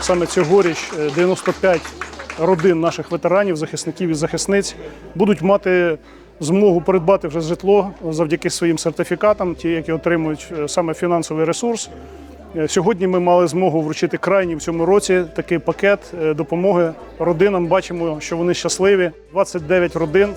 саме цьогоріч е, 95 родин наших ветеранів, захисників і захисниць будуть мати змогу придбати вже житло завдяки своїм сертифікатам, ті, які отримують е, саме фінансовий ресурс. Е, Сьогодні ми мали змогу вручити крайній в цьому році такий пакет е, допомоги родинам. Бачимо, що вони щасливі. 29 родин.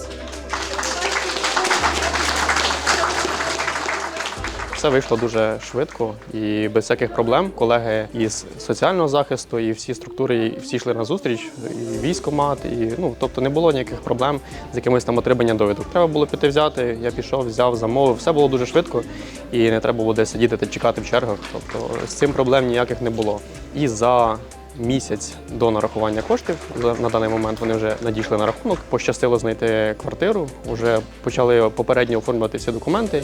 Все вийшло дуже швидко і без всяких проблем. Колеги із соціального захисту, і всі структури, всі йшли на зустріч, і військомат, і ну тобто не було ніяких проблем з якимось там отриманням довідок. Треба було піти взяти. Я пішов, взяв, замовив. Все було дуже швидко, і не треба було десь сидіти та чекати в чергах. Тобто з цим проблем ніяких не було. І за місяць до нарахування коштів на даний момент вони вже надійшли на рахунок. Пощастило знайти квартиру. Вже почали попередньо оформлювати всі документи.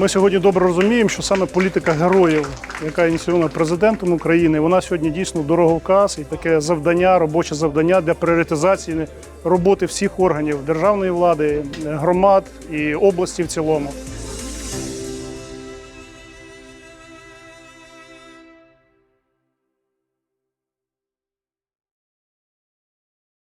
Ми сьогодні добре розуміємо, що саме політика героїв, яка ініційована президентом України, вона сьогодні дійсно дороговказ і таке завдання, робоче завдання для пріоритизації роботи всіх органів державної влади, громад і області в цілому.